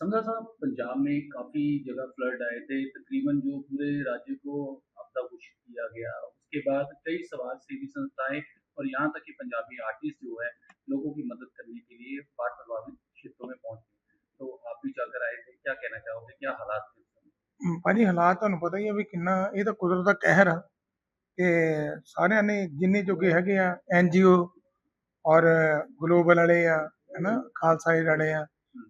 समझा साहब पंजाब में काफ़ी जगह फ्लड आए थे तकरीबन जो पूरे राज्य को आपदा घोषित किया गया उसके बाद कई समाज सेवी संस्थाएं और यहाँ तक कि पंजाबी आर्टिस्ट जो है लोगों की मदद करने के लिए बाढ़ प्रभावित क्षेत्रों में पहुंचे तो आप भी जाकर आए थे क्या कहना चाहोगे क्या हालात थे उस समय? ਹਮ, ਭਾਜੀ ਹਾਲਾਤ ਤੁਹਾਨੂੰ ਪਤਾ ਹੀ ਆ ਵੀ ਕਿੰਨਾ ਇਹ ਤਾਂ ਕੁਦਰਤ ਦਾ ਕਹਿਰ ਆ ਕਿ ਸਾਰਿਆਂ ਨੇ ਜਿੰਨੇ ਜੋਗੇ ਹੈਗੇ ਆ ਐਨਜੀਓ ਔਰ ਗਲੋਬਲ ਵਾਲੇ ਆ ਹਨਾ ਖਾਲਸਾ ਏਡ ਵਾਲੇ ਆ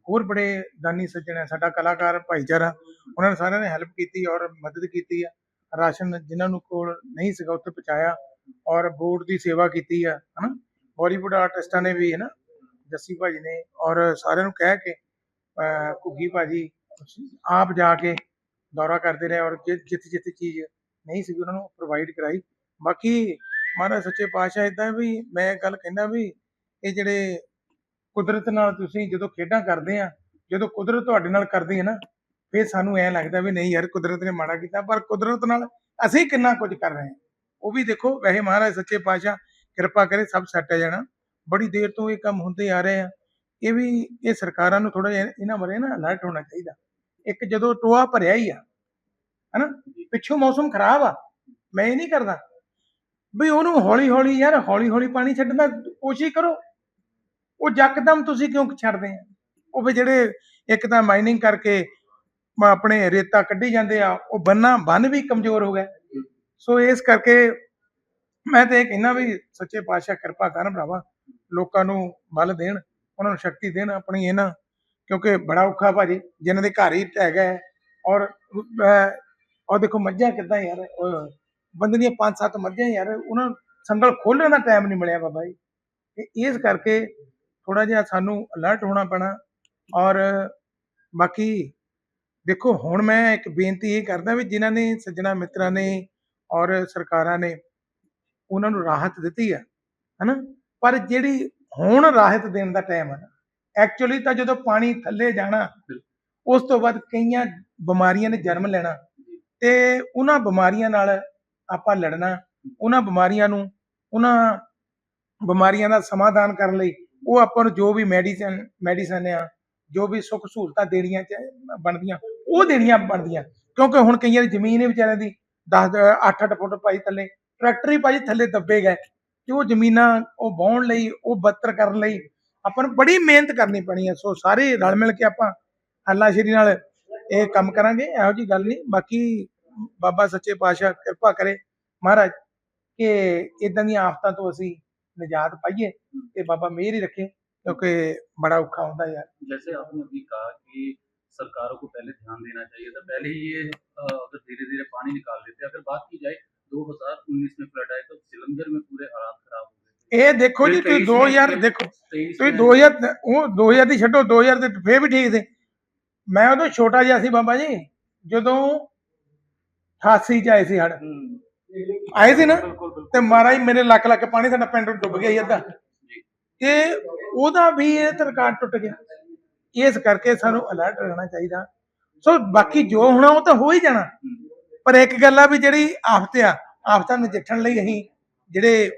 ਹੋਰ ਬੜੇ ਦਾਨੀ ਸੱਜਣ ਆ, ਸਾਡਾ ਕਲਾਕਾਰ, ਭਾਈਚਾਰਾ, ਉਹਨਾਂ ਨੇ ਸਾਰਿਆਂ ਨੇ ਹੈਲਪ ਕੀਤੀ ਔਰ ਮਦਦ ਕੀਤੀ ਆ। ਰਾਸ਼ਨ ਜਿਨ੍ਹਾਂ ਨੂੰ ਕੋਲ ਨਹੀਂ ਸੀਗਾ, ਉੱਥੇ ਪਹੁੰਚਾਇਆ ਔਰ ਬੋਰਡ ਦੀ ਸੇਵਾ ਕੀਤੀ ਆ, ਹਨਾ? ਬਾਲੀਵੁੱਡ ਆਰਟਿਸਟਾਂ ਨੇ ਵੀ, ਹਨਾ? ਜੱਸੀ ਭਾਜੀ ਨੇ ਔਰ ਸਾਰਿਆਂ ਨੂੰ ਕਹਿ ਕੇ, ਅਹ, ਘੁੱਗੀ ਭਾਜੀ ਆਪ ਜਾ ਕੇ ਦੌਰਾ ਕਰਦੇ ਰਹੇ ਔਰ ਜਿੱਥੇ ਜਿੱਥੇ ਚੀਜ਼ ਨਹੀਂ ਸੀ ਉਹਨਾਂ ਨੂੰ ਪ੍ਰੋਵਾਈਡ ਕਰਾਈ। ਬਾਕੀ ਮਹਾਰਾਜ ਸੱਚੇ ਪਾਤਸ਼ਾਹ ਇਦਾਂ ਵੀ, ਮੈਂ ਗੱਲ ਕਹਿੰਦਾ ਵੀ, ਇਹ ਜਿਹੜੇ ਕੁਦਰਤ ਨਾਲ ਤੁਸੀਂ ਜਦੋਂ ਖੇਡਾਂ ਕਰਦੇ ਆ, ਜਦੋਂ ਕੁਦਰਤ ਤੁਹਾਡੇ ਨਾਲ ਕਰਦੀ ਹੈ ਨਾ, ਫਿਰ ਸਾਨੂੰ ਐ ਲੱਗਦਾ ਵੀ ਨਹੀਂ ਯਾਰ ਕੁਦਰਤ ਨੇ ਮਾੜਾ ਕੀਤਾ, ਪਰ ਕੁਦਰਤ ਨਾਲ ਅਸੀਂ ਕਿੰਨਾ ਕੁਝ ਕਰ ਰਹੇ ਹਾਂ। ਉਹ ਵੀ ਦੇਖੋ, ਵੈਸੇ ਮਹਾਰਾਜ ਸੱਚੇ ਪਾਤਸ਼ਾਹ ਕਿਰਪਾ ਕਰੇ ਸਭ ਸੈੱਟ ਹੋ ਜਾਣਾ। ਬੜੀ ਦੇਰ ਤੋਂ ਇਹ ਕੰਮ ਹੁੰਦੇ ਆ ਰਹੇ ਆ। ਇਹ ਵੀ, ਇਹ ਸਰਕਾਰਾਂ ਨੂੰ ਥੋੜਾ ਜਿਹਾ ਇਹਨਾਂ ਬਾਰੇ ਨਾ ਅਲਰਟ ਹੋਣਾ ਚਾਹੀਦਾ। ਇੱਕ ਜਦੋਂ ਟੋਆ ਭਰਿਆ ਹੀ ਆ, ਹਨਾ? ਪਿੱਛੋਂ ਮੌਸਮ ਖਰਾਬ ਆ। ਮੈਂ ਇਹ ਨਹੀਂ ਕਰਦਾ ਵੀ ਉਹਨੂੰ ਹੌਲੀ ਹੌਲੀ ਯਾਰ ਹੌਲੀ ਹੌਲੀ ਪਾਣੀ ਛੱਡਣ ਦਾ ਕੋਸ਼ਿਸ਼ ਕਰੋ। ਉਹ ਯਕਦਮ ਤੁਸੀਂ ਕਿਉਂ ਛੱਡਦੇ ਆ? ਉਹ ਵੀ ਜਿਹੜੇ ਇੱਕ ਤਾਂ ਮਾਈਨਿੰਗ ਕਰਕੇ ਆਪਣੇ ਰੇਤਾ ਕੱਢੀ ਜਾਂਦੇ ਆ, ਉਹ ਬੰਨਾ ਬੰਨ ਵੀ ਕਮਜ਼ੋਰ ਹੋ ਗਏ। ਸੋ ਇਸ ਕਰਕੇ ਮੈਂ ਤੇ ਕਹਿੰਦਾ ਵੀ ਸੱਚੇ ਪਾਤਸ਼ਾਹ ਕਿਰਪਾ ਕਰਨ ਭਰਾਵਾ, ਲੋਕਾਂ ਨੂੰ ਬਲ ਦੇਣ, ਉਹਨਾਂ ਨੂੰ ਸ਼ਕਤੀ ਦੇਣ, ਆਪਣੀ ਇਹਨਾਂ, ਕਿਉਂਕਿ ਬੜਾ ਔਖਾ ਭਾਜੀ, ਜਿਨ੍ਹਾਂ ਦੇ ਘਰ ਹੀ ਢਹਿ ਗਏ ਔਰ ਔਰ ਦੇਖੋ ਮੱਝਾਂ ਕਿੱਦਾਂ ਯਾਰ ਬੰਦੇ ਦੀਆਂ ਪੰਜ ਸੱਤ ਮੱਝਾਂ ਯਾਰ, ਉਹਨਾਂ ਨੂੰ ਸੰਗਲ ਖੋਲਣ ਦਾ ਟਾਈਮ ਨਹੀਂ ਮਿਲਿਆ ਬਾਬਾ ਜੀ। ਇਸ ਕਰਕੇ ਥੋੜਾ ਜਿਹਾ ਸਾਨੂੰ ਅਲਰਟ ਹੋਣਾ ਪੈਣਾ ਔਰ ਬਾਕੀ ਦੇਖੋ, ਹੁਣ ਮੈਂ ਇੱਕ ਬੇਨਤੀ ਇਹ ਕਰਦਾ ਵੀ ਜਿਨ੍ਹਾਂ ਨੇ ਸੱਜਣਾ ਮਿੱਤਰਾਂ ਨੇ ਔਰ ਸਰਕਾਰਾਂ ਨੇ ਉਹਨਾਂ ਨੂੰ ਰਾਹਤ ਦਿੱਤੀ ਆ, ਹਨਾ? ਪਰ ਜਿਹੜੀ ਹੁਣ ਰਾਹਤ ਦੇਣ ਦਾ ਟਾਈਮ ਆ ਐਕਚੁਅਲੀ ਤਾਂ ਜਦੋਂ ਪਾਣੀ ਥੱਲੇ ਜਾਣਾ, ਉਸ ਤੋਂ ਬਾਅਦ ਕਈਆਂ ਬਿਮਾਰੀਆਂ ਨੇ ਜਨਮ ਲੈਣਾ ਤੇ ਉਹਨਾਂ ਬਿਮਾਰੀਆਂ ਨਾਲ ਆਪਾਂ ਲੜਨਾ, ਉਹਨਾਂ ਬਿਮਾਰੀਆਂ ਨੂੰ, ਉਹਨਾਂ ਬਿਮਾਰੀਆਂ ਦਾ ਸਮਾਧਾਨ ਕਰਨ ਲਈ ਉਹ ਆਪਾਂ ਨੂੰ ਜੋ ਵੀ ਮੈਡੀਸਨ ਮੈਡੀਸਨ ਆ, ਜੋ ਵੀ ਸੁੱਖ ਸਹੂਲਤਾਂ ਦੇਣੀਆਂ ਚ ਬਣਦੀਆਂ, ਉਹ ਦੇਣੀਆਂ ਬਣਦੀਆਂ। ਕਿਉਂਕਿ ਹੁਣ ਕਈਆਂ ਦੀ ਜ਼ਮੀਨ ਹੈ ਵਿਚਾਰਿਆਂ ਦੀ 10 8-8 ਫੁੱਟ ਪਾਈ ਥੱਲੇ, ਟਰੈਕਟਰ ਹੀ ਭਾਜੀ ਥੱਲੇ ਦੱਬੇ ਗਏ। ਤੇ ਉਹ ਜ਼ਮੀਨਾਂ ਉਹ ਵਾਹੁਣ ਲਈ, ਉਹ ਬੱਤਰ ਕਰਨ ਲਈ ਆਪਾਂ ਨੂੰ ਬੜੀ ਮਿਹਨਤ ਕਰਨੀ ਪੈਣੀ ਹੈ ਸੋ ਸਾਰੇ ਰਲ ਮਿਲ ਕੇ ਆਪਾਂ ਹੱਲਾਸ਼ੇਰੀ ਨਾਲ ਇਹ ਕੰਮ ਕਰਾਂਗੇ, ਇਹੋ ਜੀ ਗੱਲ ਨਹੀਂ। ਬਾਕੀ ਬਾਬਾ ਸੱਚੇ ਪਾਤਸ਼ਾਹ ਕਿਰਪਾ ਕਰੇ ਮਹਾਰਾਜ, ਕਿ ਇਦਾਂ ਦੀਆਂ ਆਫਤਾਂ ਤੋਂ ਅਸੀਂ ਨਿਜਾਤ ਪਾਈਏ ਤੇ ਬਾਬਾ ਮਿਹਰ ਹੀ ਰੱਖੇ ਕਿਉਂਕਿ ਬੜਾ ਔਖਾ ਹੁੰਦਾ ਯਾਰ जैसे आपने अभी कहा कि सरकारों को पहले ध्यान देना चाहिए था पहले ही ये अ, अगर धीरे धीरे पानी निकाल लेते अगर बात की जाए 2019 में फ्लड आए तो सिलंदर में पूरे हालात खराब हो गए ਇਹ ਦੇਖੋ ਜੀ ਤੁਸੀਂ 2000 ਦੇਖੋ ਤੁਸੀਂ 2000 ਦ- ਉਹ 2000 ਦੀ ਛੱਡੋ 2000 ਦੇ ਫੇਰ ਵੀ ਠੀਕ ਸੀ ਮੈਂ ਉਦੋਂ ਛੋਟਾ ਜਿਹਾ ਸੀ ਬਾਬਾ ਜੀ ਜਦੋਂ 88 ਚ ਆਏ ਸੀ ਹੜ ਆਏ ਸੀ ਨਾ? ਤੇ ਮਹਾਰਾਜ ਮੇਰੇ ਲੱਕ ਲੱਕ ਪਾਣੀ ਸਾਡਾ ਪਿੰਡ ਡੁੱਬ ਗਿਆ ਸੀ ਅੱਧਾ। ਤੇ ਉਹਦਾ ਵੀ ਇਹ ਤਰਕਾਰ ਟੁੱਟ ਗਿਆ। ਇਸ ਕਰਕੇ ਸਾਨੂੰ ਅਲਰਟ ਰਹਿਣਾ ਚਾਹੀਦਾ। ਸੋ ਬਾਕੀ ਜੋ ਹੋਣਾ ਉਹ ਤਾਂ ਹੋ ਹੀ ਜਾਣਾ। ਪਰ ਇੱਕ ਗੱਲ ਆ ਵੀ ਜਿਹੜੀ ਆਫਤ ਆ ਆਫਤਾਂ ਨਜਿੱਠਣ ਲਈ ਅਸੀਂ ਜਿਹੜੇ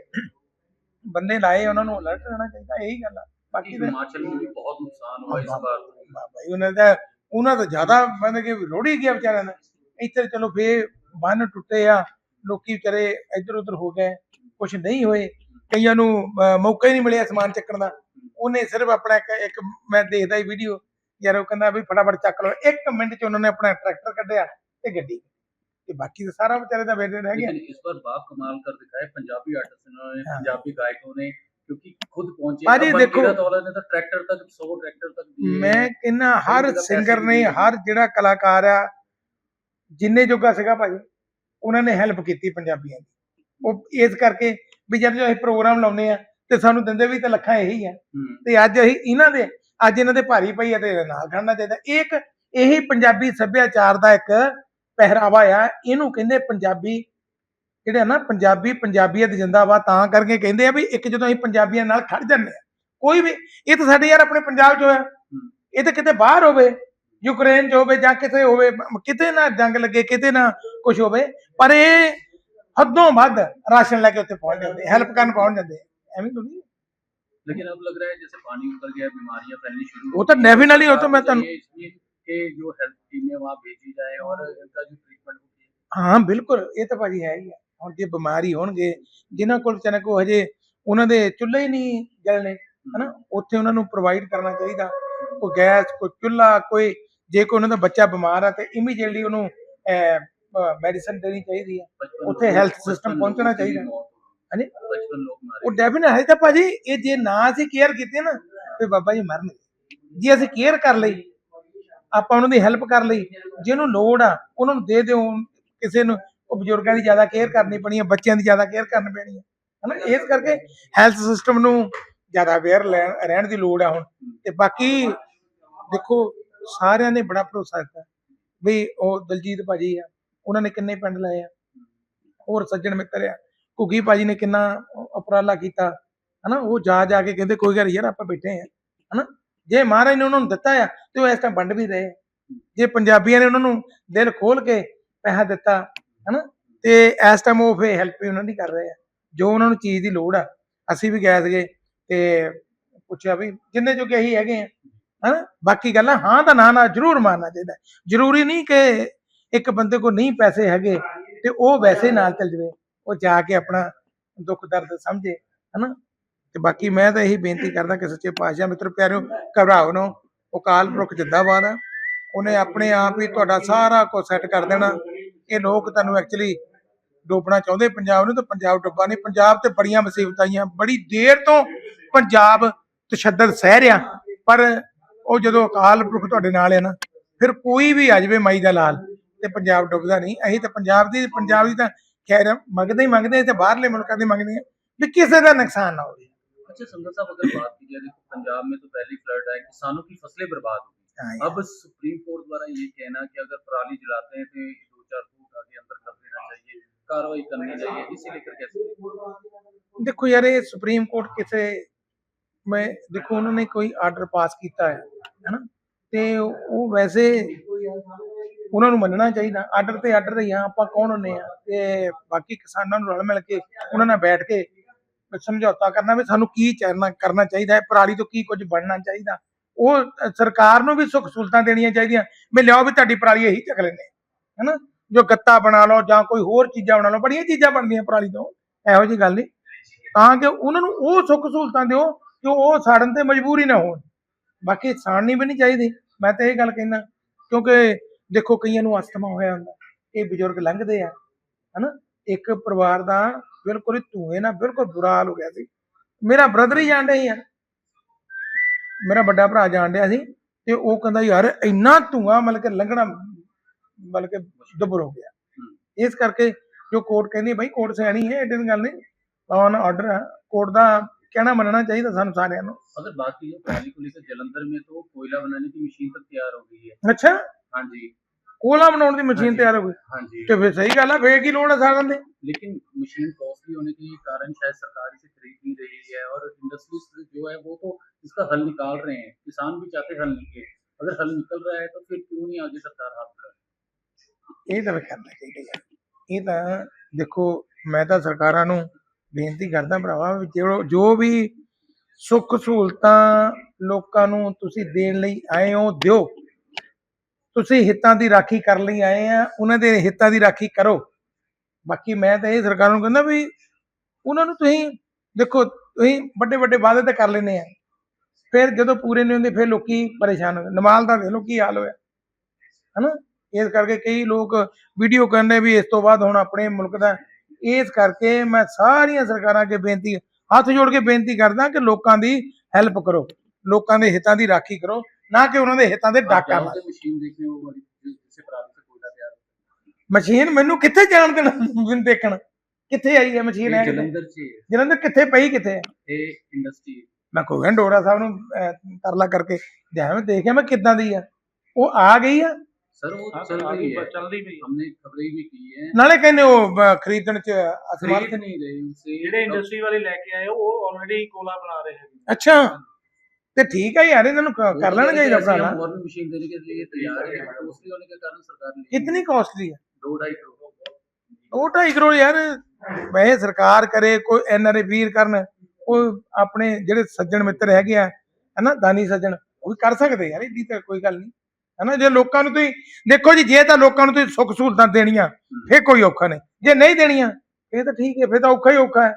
ਬੰਦੇ ਲਾਏ ਉਹਨਾਂ ਨੂੰ ਅਲਰਟ ਰਹਿਣਾ ਚਾਹੀਦਾ ਇਹੀ ਗੱਲ ਆ। ਬਾਕੀ ਹਿਮਾਚਲ ਨੂੰ ਵੀ ਬਹੁਤ ਨੁਕਸਾਨ ਹੋਇਆ ਇਸ ਵਾਰ। ਬਾਈ ਉਹਨਾਂ ਦਾ ਉਹਨਾਂ ਦਾ ਜ਼ਿਆਦਾ ਮਤਲਬ ਕਿ ਰੋੜੀ ਗਿਆ ਵਿਚਾਰਿਆਂ ਦਾ। ਇੱਥੇ ਚਲੋ ਫੇ ਬੰਨ ਟੁੱਟੇ ਆ। ਲੋਕੀ ਵਿਚਾਰੇ ਇੱਧਰ ਉੱਧਰ ਹੋ ਗਏ ਕੁਝ ਨਹੀਂ ਹੋਏ ਕਈਆਂ ਨੂੰ ਮੌਕਾ ਹੀ ਨਹੀਂ ਮਿਲਿਆ ਸਮਾਨ ਚੱਕਣ ਦਾ। ਉਹਨੇ ਸਿਰਫ ਆਪਣਾ ਇੱਕ ਮੈਂ ਦੇਖਦਾ ਹੀ ਵੀਡੀਓ ਯਾਰ ਉਹ ਕਹਿੰਦਾ ਵੀ ਫਟਾਫਟ ਚੱਕ ਲਓ। ਇੱਕ ਮਿੰਟ ਚ ਉਹਨਾਂ ਨੇ ਆਪਣਾ ਟਰੈਕਟਰ ਕੱਢਿਆ ਤੇ ਗੱਡੀ ਤੇ ਬਾਕੀ ਤਾਂ ਸਾਰਾ ਵਿਚਾਰੇ ਦਾ ਵੇਦਨ ਰਹਿ ਗਿਆ। ਇਸ ਵਾਰ ਬਾਪ ਕਮਾਲ ਕਰ ਦਿਖਾਏ ਪੰਜਾਬੀ ਆਰਟਿਸਟਾਂ ਨੇ ਪੰਜਾਬੀ ਗਾਇਕਾਂ ਨੇ ਕਿਉਂਕਿ ਖੁਦ ਪਹੁੰਚੇ ਭਾਜੀ ਦੇਖੋ ਨੇ ਤਾਂ ਟਰੈਕਟਰ ਤੱਕ 100 ਟਰੈਕਟਰ ਤੱਕ ਮੈਂ ਕਹਿੰਨਾ ਹਰ ਸਿੰਗਰ ਨੇ ਹਰ ਜਿਹੜਾ ਕਲਾਕਾਰ ਆ ਜਿੰਨੇ ਜੋਗਾ ਸੀਗਾ ਭਾਈ ਉਹਨਾਂ ਨੇ ਹੈਲਪ ਕੀਤੀ ਪੰਜਾਬੀਆਂ ਦੀ। ਉਹ ਇਸ ਕਰਕੇ ਵੀ ਜਦ ਅਸੀਂ ਪ੍ਰੋਗਰਾਮ ਲਾਉਨੇ ਆ ਤੇ ਸਾਨੂੰ ਦਿੰਦੇ ਵੀ ਤੇ ਲੱਖਾਂ ਇਹੀ ਆ। ਤੇ ਅੱਜ ਅਸੀਂ ਇਹਨਾਂ ਦੇ ਅੱਜ ਇਹਨਾਂ ਦੇ ਭਾਰੀ ਪਈ ਆ ਤੇ ਨਾਲ ਖੜਨਾ ਚਾਹੀਦਾ। ਇੱਕ ਇਹੀ ਪੰਜਾਬੀ ਸੱਭਿਆਚਾਰ ਦਾ ਇੱਕ ਪਹਿਰਾਵਾ ਆ। ਇਹਨੂੰ ਕਹਿੰਦੇ ਪੰਜਾਬੀ ਜਿਹੜਾ ਨਾ ਪੰਜਾਬੀ ਪੰਜਾਬੀਅਤ ਜਿੰਦਾਬਾਦ ਤਾਂ ਕਰਕੇ ਕਹਿੰਦੇ ਆ ਵੀ ਇੱਕ ਜਦੋਂ ਅਸੀਂ ਪੰਜਾਬੀਆਂ ਨਾਲ ਖੜ ਜਾਂਦੇ ਆ ਕੋਈ ਵੀ ਇਹ ਤਾਂ ਸਾਡੇ ਯਾਰ ਆਪਣੇ ਪੰਜਾਬ 'ਚ ਹੋਇਆ ਇਹ ਤਾਂ ਕਿਤੇ ਬਾਹਰ ਹੋਵੇ। ਯੂਕਰੇਨ 'ਚ ਹੋਵੇ ਜਾਂ ਕਿਤੇ ਹੋਵੇ ਮ- ਕਿਤੇ ਨਾ ਜੰਗ ਲੱਗੇ ਕਿਤੇ ਨਾ ਕੁਝ ਹੋਵੇ ਪਰ ਇਹ ਹੱਦੋਂ ਵੱਧ ਰਾਸ਼ਨ ਲੈ ਕੇ ਉੱਥੇ ਪਹੁੰਚ ਜਾਂਦੇ ਹੈਲਪ ਕਰਨ ਪਹੁੰਚ ਜਾਂਦੇ ਐਵੇਂ ਥੋੜੀ लेकिन अब लग रहा है जैसे पानी उतर गया बीमारियां फैलनी शुरू वो हो तो गई हैं, definitely वो तो मैं सरकार को तन- चाहिए इसलिए कि जो हेल्थ टीमें वहाँ भेजी जाए और इनका जो ट्रीटमेंट हो ਹਾਂ ਬਿਲਕੁਲ ਇਹ ਤਾਂ ਭਾਜੀ ਹੈ ਹੀ ਆ ਹੁਣ ਜੇ ਬਿਮਾਰੀ ਹੋਣਗੇ ਜਿਨ੍ਹਾਂ ਕੋਲ ਵਿਚਾਰੇ ਕੋ ਹਜੇ ਉਹਨਾਂ ਦੇ ਚੁੱਲ੍ਹੇ ਹੀ ਨਹੀਂ ਜਲਣੇ ਹਨਾ ਉੱਥੇ ਉਹਨਾਂ ਨੂੰ ਪ੍ਰੋਵਾਈਡ ਕਰਨਾ ਚਾਹੀਦਾ ਕੋਈ ਗੈਸ ਕੋਈ ਚੁੱਲ੍ਹਾ ਕੋਈ ਜੇ ਕੋਈ ਉਹਨਾਂ ਦਾ ਬੱਚਾ ਬਿਮਾਰ ਆ ਤੇ ਇਮੀਡੀਏਟਲੀ ਉਹਨੂੰ ਮੈਡੀਸਨ ਦੇਣੀ ਚਾਹੀਦੀ ਹੈ ਉੱਥੇ ਹੈਲਥ ਸਿਸਟਮ ਪਹੁੰਚਣਾ ਚਾਹੀਦਾ। ਹਾਂਜੀ? ਬਚਪਨ ਉਹ ਡੈਫੀਨਿਟ ਹੈ ਤਾਂ ਭਾਜੀ ਇਹ ਜੇ ਨਾ ਅਸੀਂ ਕੇਅਰ ਕੀਤੀ ਨਾ ਤੇ ਬਾਬਾ ਜੀ ਮਰਨਗੇ ਜੇ ਅਸੀਂ ਕੇਅਰ ਕਰ ਲਈ ਆਪਾਂ ਉਹਨਾਂ ਦੀ ਹੈਲਪ ਕਰ ਲਈ ਜਿਹਨੂੰ ਲੋੜ ਆ ਉਹਨਾਂ ਨੂੰ ਦੇ ਦਿਓ ਕਿਸੇ ਨੂੰ ਉਹ ਬਜ਼ੁਰਗਾਂ ਦੀ ਜ਼ਿਆਦਾ ਕੇਅਰ ਕਰਨੀ ਪੈਣੀ ਹੈ ਬੱਚਿਆਂ ਦੀ ਜ਼ਿਆਦਾ ਕੇਅਰ ਕਰਨੀ ਪੈਣੀ ਹੈ ਹਨਾ? ਇਸ ਕਰਕੇ ਹੈਲਥ ਸਿਸਟਮ ਨੂੰ ਜ਼ਿਆਦਾ ਅਵੇਅਰ ਰਹਿਣ ਦੀ ਲੋੜ ਆ ਹੁਣ। ਤੇ ਬਾਕੀ ਦੇਖੋ ਸਾਰਿਆਂ ਨੇ ਬੜਾ ਭਰੋਸਾ ਦਿੱਤਾ ਵੀ ਉਹ ਦਲਜੀਤ ਭਾਜੀ ਆ, ਉਹਨਾਂ ਨੇ ਕਿੰਨੇ ਪਿੰਡ ਲਏ ਆ। ਹੋਰ ਸੱਜਣ ਮਿੱਤਰ ਆ, ਘੁੱਗੀ ਭਾਜੀ ਨੇ ਕਿੰਨਾ ਉਪਰਾਲਾ ਕੀਤਾ, ਹਨਾ? ਉਹ ਜਾ ਜਾ ਕੇ ਕਹਿੰਦੇ, ਕੋਈ ਗੱਲ ਯਾਰ, ਆਪਾਂ ਬੈਠੇ ਆ, ਹਨਾ? ਜੇ ਮਹਾਰਾਜ ਨੇ ਉਹਨਾਂ ਨੂੰ ਦਿੱਤਾ ਆ, ਤੇ ਉਹ ਇਸ ਟਾਈਮ ਵੰਡ ਵੀ ਰਹੇ ਆ। ਜੇ ਪੰਜਾਬੀਆਂ ਨੇ ਉਹਨਾਂ ਨੂੰ ਦਿਲ ਖੋਲ ਕੇ ਪੈਸਾ ਦਿੱਤਾ, ਹਨਾ? ਤੇ ਇਸ ਟਾਈਮ ਉਹ ਫੇ ਹੈਲਪ ਵੀ ਉਹਨਾਂ ਦੀ ਕਰ ਰਹੇ ਆ। ਜੋ ਉਹਨਾਂ ਨੂੰ ਚੀਜ਼ ਦੀ ਲੋੜ ਆ। ਅਸੀਂ ਵੀ ਗਏ ਸੀਗੇ ਤੇ ਪੁੱਛਿਆ ਵੀ ਜਿੰਨੇ ਜੋਗੇ ਅਸੀਂ ਹੈਗੇ ਆ ਹਨਾ ਬਾਕੀ ਗੱਲਾਂ ਹਾਂ ਤਾਂ ਨਾ ਨਾ ਜ਼ਰੂਰ ਮਾਰਨਾ ਚਾਹੀਦਾ ਜ਼ਰੂਰੀ ਨਹੀਂ ਕਿ ਇੱਕ ਬੰਦੇ ਕੋ ਨਹੀਂ ਪੈਸੇ ਹੈਗੇ ਤੇ ਉਹ ਵੈਸੇ ਨਾਲ ਚੱਲ ਜਵੇ, ਉਹ ਜਾ ਕੇ ਆਪਣਾ ਦੁੱਖ ਦਰਦ ਸਮਝੇ ਹਨਾ ਤੇ ਬਾਕੀ ਮੈਂ ਤਾਂ ਇਹੀ ਬੇਨਤੀ ਕਰਦਾ ਕਿ ਸੱਚੇ ਪਾਤਸ਼ਾਹ ਮਿੱਤਰ ਪਿਆਰਿਓ, ਘਬਰਾਓ ਨਾ। ਉਹ ਕਾਲ ਪੁਰਖ ਜਿੰਦਾਬਾਦ ਆ। ਉਹਨੇ ਆਪਣੇ ਆਪ ਹੀ ਤੁਹਾਡਾ ਸਾਰਾ ਕੁਝ ਸੈੱਟ ਕਰ ਦੇਣਾ। ਇਹ ਲੋਕ ਤੁਹਾਨੂੰ ਐਕਚੁਅਲੀ ਡੋਬਣਾ ਚਾਹੁੰਦੇ। ਪੰਜਾਬ ਨੂੰ ਤਾਂ ਪੰਜਾਬ ਡੁੱਬਾ ਨਹੀਂ। ਪੰਜਾਬ ਤੇ ਬੜੀਆਂ ਮੁਸੀਬਤਾਂ ਆਈਆਂ। ਬੜੀ ਦੇਰ ਤੋਂ ਪੰਜਾਬ ਤਸ਼ੱਦਦ ਸਹਿ ਰਿਹਾ। ਪਰ ਉਹ ਜਦੋਂ ਅਕਾਲ ਪੁਰਖ ਤੁਹਾਡੇ ਨਾਲ ਹੈ ਨਾ ਫਿਰ ਕੋਈ ਵੀ ਆ ਜਾਵੇ ਮਾਈ ਦਾ ਲਾਲ ਤੇ ਪੰਜਾਬ ਡੁੱਬਦਾ ਨਹੀਂ ਅਸੀਂ ਤਾਂ ਪੰਜਾਬ ਦੀ ਪੰਜਾਬ ਦੀ ਤਾਂ ਖੈਰ ਮੰਗਦੇ ਹੀ ਮੰਗਦੇ ਤੇ ਬਾਹਰਲੇ ਮੁਲਕਾਂ ਦੇ ਮੰਗਦੇ ਆ ਵੀ ਕਿਸੇ ਦਾ ਨੁਕਸਾਨ ਨਾ ਹੋਵੇ अच्छा संगत साहब अगर बात की जाए देखो पंजाब में तो पहली फ्लड आए किसानों की फसलें बर्बाद हो गई ਹਾਂ अब सुप्रीम कोर्ट द्वारा ये कहना कि अगर पराली जलाते हैं तो ये दो चार फूट आगे अंदर कर देना चाहिए कार्रवाई करनी चाहिए इसे लेकर कैसे ਦੇਖੋ ਯਾਰ ਇਹ ਸੁਪਰੀਮ ਕੋਰਟ ਕਿਸੇ ਮੈਂ ਦੇਖੋ ਉਹਨਾਂ ਨੇ ਕੋਈ ਆਰਡਰ ਪਾਸ ਕੀਤਾ ਹੈ ਹੈਨਾ ਤੇ ਉਹ ਵੈਸੇ ਉਹਨਾਂ ਨੂੰ ਮੰਨਣਾ ਚਾਹੀਦਾ ਆਰਡਰ ਤੇ ਆਰਡਰ ਹੀ ਆ, ਆਪਾਂ ਕੌਣ ਹੁੰਨੇ ਆ? ਤੇ ਬਾਕੀ ਕਿਸਾਨਾਂ ਨੂੰ ਰਲ ਮਿਲ ਕੇ ਉਹਨਾਂ ਨਾਲ ਬੈਠ ਕੇ ਸਮਝੌਤਾ ਕਰਨਾ ਵੀ ਸਾਨੂੰ ਕੀ ਕਰਨਾ ਕਰਨਾ ਚਾਹੀਦਾ ਹੈ, ਪਰਾਲੀ ਤੋਂ ਕੀ ਕੁਝ ਬਣਨਾ ਚਾਹੀਦਾ। ਉਹ ਸਰਕਾਰ ਨੂੰ ਵੀ ਸੁੱਖ ਸਹੂਲਤਾਂ ਦੇਣੀਆਂ ਚਾਹੀਦੀਆਂ, ਵੀ ਲਿਆਓ ਵੀ ਤੁਹਾਡੀ ਪਰਾਲੀ ਇਹੀ ਚੱਕ ਲੈਂਦੇ ਹੈਨਾ ਜੋ ਗੱਤਾ ਬਣਾ ਲਓ ਜਾਂ ਕੋਈ ਹੋਰ ਚੀਜ਼ਾਂ ਬਣਾ ਲਓ, ਬੜੀਆਂ ਚੀਜ਼ਾਂ ਬਣਦੀਆਂ ਪਰਾਲੀ ਤੋਂ, ਇਹੋ ਜੀ ਗੱਲ ਨਹੀਂ। ਤਾਂ ਕਿ ਉਹਨਾਂ ਨੂੰ ਉਹ ਸੁੱਖ ਸਹੂਲਤਾਂ ਦਿਓ ਕਿ ਉਹ ਸਾੜਨ ਤੇ ਮਜਬੂਰ ਨਾ ਹੋਣ? ਬਾਕੀ ਸਾੜਨੀ ਵੀ ਨਹੀਂ ਚਾਹੀਦੀ। ਮੈਂ ਤਾਂ ਇਹ ਗੱਲ ਕਹਿੰਦਾ ਕਿਉਂਕਿ ਦੇਖੋ ਕਈਆਂ ਨੂੰ ਅਸਥਮਾ ਹੋਇਆ ਹੁੰਦਾ ਇਹ ਬਜ਼ੁਰਗ ਲੰਘਦੇ ਆ ਹਨਾ? ਇੱਕ ਪਰਿਵਾਰ ਦਾ ਬਿਲਕੁਲ ਹੀ ਧੂਏ ਨਾਲ ਬਿਲਕੁਲ ਬੁਰਾ ਹਾਲ ਹੋ ਗਿਆ ਸੀ। ਮੇਰਾ ਬ੍ਰਦਰ ਹੀ ਜਾਣ ਡਿਆ ਯਾਰ ਮੇਰਾ ਵੱਡਾ ਭਰਾ ਜਾਣ ਡਿਆ ਸੀ ਤੇ ਉਹ ਕਹਿੰਦਾ ਯਾਰ ਇੰਨਾ ਧੂਆਂ ਮਤਲਬ ਕਿ ਲੰਘਣਾ ਮਤਲਬ ਕਿ ਦੁੱਬਰ ਹੋ ਗਿਆ। ਇਸ ਕਰਕੇ ਜੋ ਕੋਰਟ ਕਹਿੰਦੀ ਭਾਈ ਕੋਰਟ ਸਿਆਣੀ ਹੈ ਏਡੀ ਗੱਲ ਨਹੀਂ ਔਨ ਆਰਡਰ ਹੈ ਕੋਰਟ ਦਾ ਕਹਿਣਾ ਮੰਨਣਾ ਚਾਹੀਦਾ ਸਾਨੂੰ ਸਾਰਿਆਂ ਨੂੰ अगर बात की जाए पराली को लेकर जलंधर में तो कोयला बनाने की मशीन तक तैयार हो गई है ਅੱਛਾ हाँ जी ਕੋਲਾ ਬਣਾਉਣ ਦੀ ਮਸ਼ੀਨ ਤਿਆਰ ਹੋ ਗਈ हाँ जी ਤੇ ਫਿਰ ਸਹੀ ਗੱਲ ਆ ਫੇਰ ਕੀ ਲੋੜ ਹੈ ਸਾਰਿਆਂ ਦੇ लेकिन मशीन कॉस्टली होने के कारण शायद सरकार इसे खरीद नहीं रही है और इंडस्ट्रीज जो है वो तो इसका हल निकाल रहे हैं किसान भी चाहते हैं हल निकले अगर हल निकल रहा है तो फिर क्यों नहीं आगे सरकार हाथ बढ़ा रही? ਇਹ ਤਾਂ ਕਰਨਾ ਚਾਹੀਦਾ ਯਾਰ ਇਹ ਤਾਂ ਦੇਖੋ ਮੈਂ ਤਾਂ ਸਰਕਾਰਾਂ ਨੂੰ ਬੇਨਤੀ ਕਰਦਾ ਭਰਾਵਾ ਜੋ ਜੋ ਵੀ ਸੁੱਖ ਸਹੂਲਤਾਂ ਲੋਕਾਂ ਨੂੰ ਤੁਸੀਂ ਦੇਣ ਲਈ ਆਏ ਹੋ, ਦਿਓ। ਤੁਸੀਂ ਹਿੱਤਾਂ ਦੀ ਰਾਖੀ ਕਰਨ ਲਈ ਆਏ ਆ, ਉਹਨਾਂ ਦੇ ਹਿੱਤਾਂ ਦੀ ਰਾਖੀ ਕਰੋ। ਬਾਕੀ ਮੈਂ ਤਾਂ ਇਹ ਸਰਕਾਰ ਨੂੰ ਕਹਿੰਦਾ ਵੀ ਉਹਨਾਂ ਨੂੰ ਤੁਸੀਂ ਦੇਖੋ, ਤੁਸੀਂ ਵੱਡੇ ਵੱਡੇ ਵਾਅਦੇ ਤਾਂ ਕਰ ਲੈਨੇ ਆ। ਫਿਰ ਜਦੋਂ ਪੂਰੇ ਨਹੀਂ ਹੁੰਦੇ, ਫਿਰ ਲੋਕੀ ਪਰੇਸ਼ਾਨ ਹੋ ਨਮਾਲ ਦਾ ਦੇਖ ਲੋ ਕੀ ਹਾਲ ਹੋਇਆ। ਹਨਾ? ਇਸ ਕਰਕੇ ਕਈ ਲੋਕ ਵੀਡੀਓ ਕਹਿੰਦੇ ਵੀ ਇਸ ਤੋਂ ਬਾਅਦ ਹੁਣ ਆਪਣੇ ਮੁਲਕ ਦਾ ਇਸ ਕਰਕੇ ਮੈਂ ਸਾਰੀਆਂ ਸਰਕਾਰਾਂ ਅੱਗੇ ਬੇਨਤੀ ਹੱਥ ਜੋੜ ਕੇ ਬੇਨਤੀ ਕਰਦਾ ਕਿ ਲੋਕਾਂ ਦੀ ਹੈਲਪ ਕਰੋ ਲੋਕਾਂ ਦੇ ਹਿੱਤਾਂ ਦੀ ਰਾਖੀ ਕਰੋ ਨਾ ਕਿ ਉਹਨਾਂ ਦੇ ਹਿੱਤਾਂ ਦੇ ਡਾਕਾ ਮਸ਼ੀਨ ਮਸ਼ੀਨ ਮੈਨੂੰ ਕਿੱਥੇ ਜਾਣ ਦੇਣਾ ਮੈਨੂੰ ਦੇਖਣ? ਕਿੱਥੇ ਆਈ ਹੈ ਮਸ਼ੀਨ ਹੈ ਜਲੰਧਰ ਕਿੱਥੇ ਪਈ ਕਿੱਥੇ ਇਹ ਇੰਡਸਟਰੀ ਮੈਂ ਕੋਈ ਡੋਰਾ ਸਾਹਿਬ ਨੂੰ ਤਰਲਾ ਕਰਕੇ ਦੇਖਿਆ ਮੈਂ ਕਿੱਦਾਂ ਦੀ ਆ। ਉਹ ਆ ਗਈ ਆ। सर वो हाँ, चल रही है चल रही भी है। हमने खबरें भी की है ਨਾਲੇ ਕਹਿੰਦੇ ਉਹ ਅਹ, ਖਰੀਦਣ ਚ ਅਸਮਰਥ खरीद नहीं रहे उनसे ਜਿਹੜੇ अब- ਇੰਡਸਟਰੀ ਵਾਲੇ ਲੈ ਕੇ ਆਏ ਉਹ ਆਲਰੇਡੀ ਕੋਲਾ ਬਣਾ ਰਹੇ ਹੈਗੇ ਅੱਛਾ ਤੇ ਠੀਕ ਹੈ ਯਾਰ ਇਹਨਾਂ ਨੂੰ ਕ- वो ਕਰ तो ਲੈਣਾ कह रहे ਚਾਹੀਦਾ थे, ऐसे ਭਰਾ हम और भी मशीन देने के लिए तैयार है दूसरी होने के कारण सरकार ने ਕਿਤਨੀ ਕਾਸਟਲੀ ਹੈ दो ढाई करोड़ ਉਹ ਢਾਈ ਕਰੋੜ ਯਾਰ ਵੈਸੇ ਸਰਕਾਰ ਕਰੇ ਕੋਈ ਐਨਆਰਏ ਵੀਰ ਕਰਨ ਉਹ ਆਪਣੇ ਜਿਹੜੇ ਸੱਜਣ ਮਿੱਤਰ ਹੈਗੇ ਆ ਹਨਾ ਦਾਨੀ ਸੱਜਣ ਉਹ ਵੀ ਕਰ ਸਕਦੇ ਯਾਰ ਇਹਦੀ ਤਾਂ ਕੋਈ ਗੱਲ ਨਹੀਂ ਹਨਾ ਜੇ ਲੋਕਾਂ ਨੂੰ ਤੁਸੀਂ ਦੇਖੋ ਜੀ ਜੇ ਤਾਂ ਲੋਕਾਂ ਨੂੰ ਤੁਸੀਂ ਸੁੱਖ ਸਹੂਲਤਾਂ ਦੇਣੀਆਂ ਫਿਰ ਕੋਈ ਔਖਾ ਨਹੀਂ। ਜੇ ਨਹੀਂ ਦੇਣੀਆਂ ਇਹ ਤਾਂ ਠੀਕ ਹੈ ਫਿਰ ਤਾਂ ਔਖਾ ਹੀ ਔਖਾ ਹੈ।